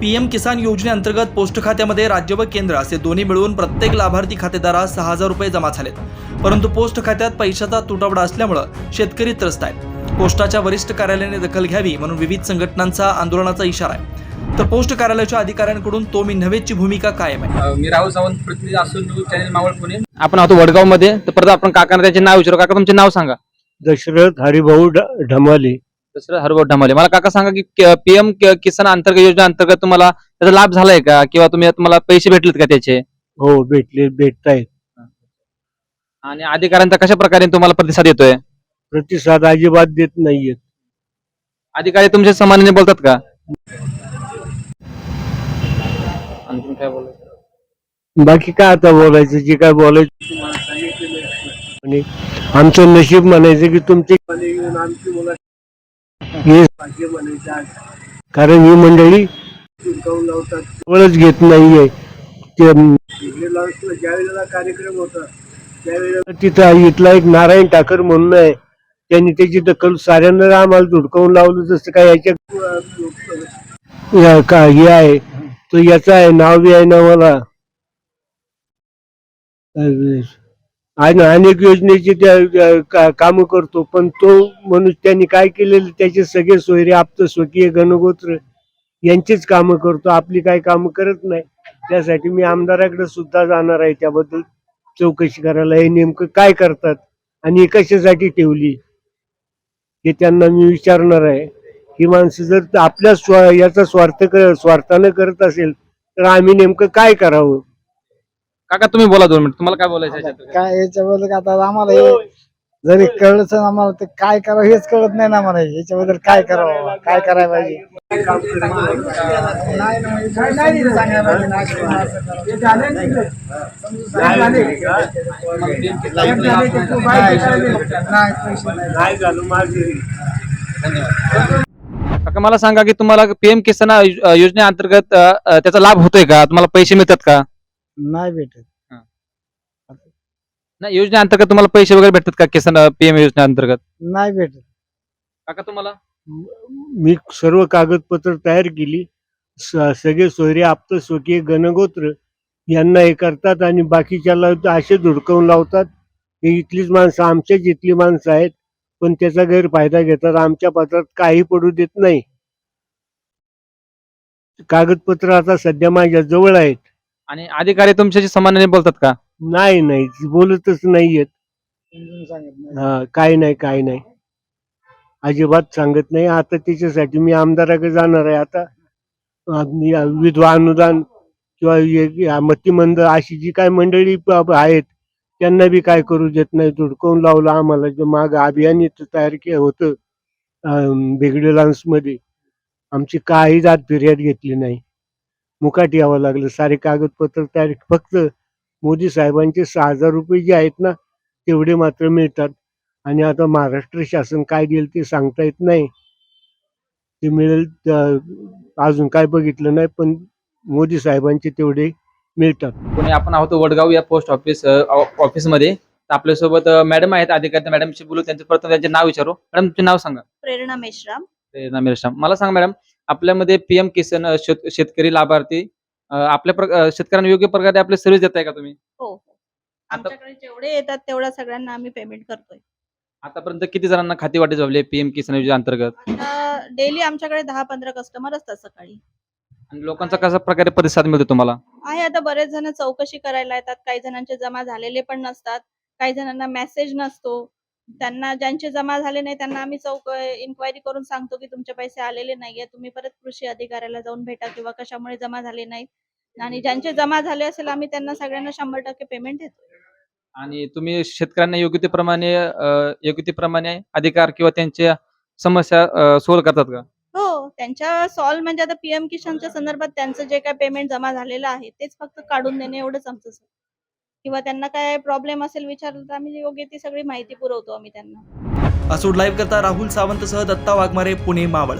PM किसान योजनेअंतर्गत post खात्यामध्ये राज्य व केंद्र असे दोन्ही मिळून प्रत्येक लाभार्थी खातेदारास सहा हजार रुपये जमा झालेत. परंतु पोस्ट खात्यात पैशाचा तुटवडा असल्यामुळं शेतकरी त्रस्त आहेत. पोस्टाच्या वरिष्ठ कार्यालयाने दखल घ्यावी म्हणून विविध संघटनांचा आंदोलनाचा इशारा आहे. तर पोस्ट कार्यालयाच्या अधिकाऱ्यांकडून तो मी नव्हेची भूमिका कायम आहे. मी राहुल सावंत प्रतिनिधी असून न्यूज चॅनल मावळ पुणे. आपण आहोत वडगावमध्ये तर परत आपण काकांना त्यांचे नाव विचारू. काका तुमचे नाव सांगा. दशरथ हरिभाऊ ढमाले. दुसरं हरगोट ढमाले मला काका सांगा की पीएम किसान अंतर्गत योजना अंतर्गत तुम्हाला त्याचा लाभ झालाय का? किंवा तुम्ही तुम्हाला पैसे भेटलेत का त्याचे? हो भेटले भेटतायत. आणि अधिकाऱ्यांचा कशा प्रकारे तुम्हाला प्रतिसाद येतोय? प्रतिसाद अजिबात देत नाहीयेत. अधिकारी तुमच्या समानाने बोलतात का? आणखीन काय बोलायचं? बाकी काय आता बोलायचं? जे काय बोलायचं. आणि आमचं नशीब म्हणायचं की तुमचे हे कारण ही मंडळी घेत नाहीये. कार्यक्रम होता तिथं इथला एक नारायण ठाकर म्हणून आहे. त्यांनी त्याची दखल साऱ्यांना आम्हाला धुडकावून लावलं जसं काय याच्या का हे आहे. तो याचा आहे नाव बी आहे ना मला आणि अनेक योजनेचे त्या काम करतो पण तो मनुष्य त्यांनी काय केलेलं त्याचे सगळे सोयरे आप्त स्वकीय गणगोत्र यांचीच कामं करतो. आपली काही कामं करत नाही. त्यासाठी मी आमदाराकडे सुद्धा जाणार आहे. त्याबद्दल चौकशी करायला. हे नेमकं काय करतात आणि हे कशासाठी ठेवली हे त्यांना मी विचारणार आहे. ही माणसं जर आपल्या स्व याचा स्वार्थ कर स्वार्थानं करत असेल तर आम्ही नेमकं काय करावं? काका तुम्ही बोला दोन मिनिट. तुम्हाला काय बोलायचं आहे? याच्यात? काय याच्याबद्दल आता आम्हाला हे जरी कळलंच ना आम्हाला ते काय करावं हेच कळत नाही ना मला याच्याबद्दल काय करावं? काय करायला पाहिजे? नाही झालं माझे काका मला सांगा की तुम्हाला पीएम किसान योजनेअंतर्गत अ, अ, त्याचा लाभ होतोय का? तुम्हाला पैसे मिळतात का? नाही भेटत. नाही योजनेअंतर्गत तुम्हाला पैसे वगैरे भेटतात का? किसान पीएम योजनेअंतर्गत नाही भेटत. काका तुम्हाला? मी सर्व कागदपत्र तयार केली. स- सगळे सोयरे आप्त स्वकीय गणगोत्र यांना हे करतात आणि बाकीच्याला असे धुडकवून लावतात. हे इथलीच माणसं आमच्याच इथली माणसं आहेत पण त्याचा गैरफायदा घेतात. आमच्या पत्रात काही पडू देत नाही. कागदपत्र आता सध्या माझ्या जवळ आहेत. आणि अधिकारी तुमच्याशी समानाने बोलतात का? नाही नाही. बोलतच नाहीयेत. समजून सांगत नाही. हा काय नाही काय नाही. अजिबात सांगत नाही. आता त्याच्यासाठी मी आमदाराकडे जाणार आहे. आता आणि विधवा अनुदान किंवा हे- मतिमंद अशी जी काय मंडळी प- आहेत त्यांना बी काय करू देत नाही. धुडकवून लावलं आम्हाला. जे माग अभियान इथं तयार केलं होतं बेगडे मध्ये आमची काही जात फिर्याद घेतली नाही. मुकाट यावं लागलं. सारे कागदपत्र तयार फक्त मोदी साहेबांचे सहा हजार रुपये जे आहेत ना तेवढे मात्र मिळतात. आणि आता महाराष्ट्र शासन काय देईल ते सांगता येत नाही. ते मिळेल त्या- अजून काय बघितलं नाही पण मोदी साहेबांचे तेवढे मिळतात. पुणे आपण आहोत वडगाव या पोस्ट ऑफिस ऑफिसमध्ये. तर आपल्यासोबत मॅडम आहेत अधिकारी मॅडमशी बोलू त्यांचे प्रथम त्यांचे नाव विचारू. मॅडम तुमचे नाव सांगा. प्रेरणा मेश्राम. प्रेरणा मिरशाम मला सांगा मॅडम आपल्यामध्ये पीएम किसान शेत- शेतकरी लाभार्थी अ, आपल्या शेतकऱ्यांना योग्य प्रकारे आपले सर्व्हिस देताय का तुम्ही? हो हो. आमच्याकडे जेवढे येतात तेवढ्या सगळ्यांना आम्ही पेमेंट करतोय. आतापर्यंत किती जणांना खाती वाटे जवळले पीएम किसान योजना अंतर्गत? आता डेली आमच्याकडे दहा पंधरा कस्टमर असतात सकाळी. आणि लोकांचा कशा प्रकारे प्रतिसाद मिळतो तुम्हाला? आहे आता बरेच जण चौकशी करायला येतात. काही जणांचे जमा झालेले पण नसतात. काही जणांना मेसेज नसतो. त्यांना ज्यांचे जमा झाले नाही त्यांना आम्ही चौक इन्क्वायरी करून सांगतो की तुमचे पैसे आलेले नाहीये तुम्ही परत कृषी अधिकाऱ्याला जाऊन भेटा किंवा कशामुळे जमा झाले नाहीत. आणि ज्यांचे जमा झाले असेल आम्ही त्यांना सगळ्यांना शंभर टक्के पेमेंट देतो. आणि तुम्ही शेतकऱ्यांना योग्य ते प्रमाणे योग्य ते प्रमाणे अधिकार किंवा त्यांच्या समस्या सोल्व करतात का? हो त्यांच्या सॉल्व म्हणजे आता पीएम किसानच्या संदर्भात त्यांचं जे काय पेमेंट जमा झालेलं आहे तेच फक्त काढून देणे एवढंच आमचं किंवा त्यांना काय प्रॉब्लेम असेल विचारलं तर आम्ही योग्य ती सगळी माहिती पुरवतो आम्ही त्यांना. असोड लाईव्ह करता राहुल सावंतसह दत्ता वाघमारे पुणे मावळ.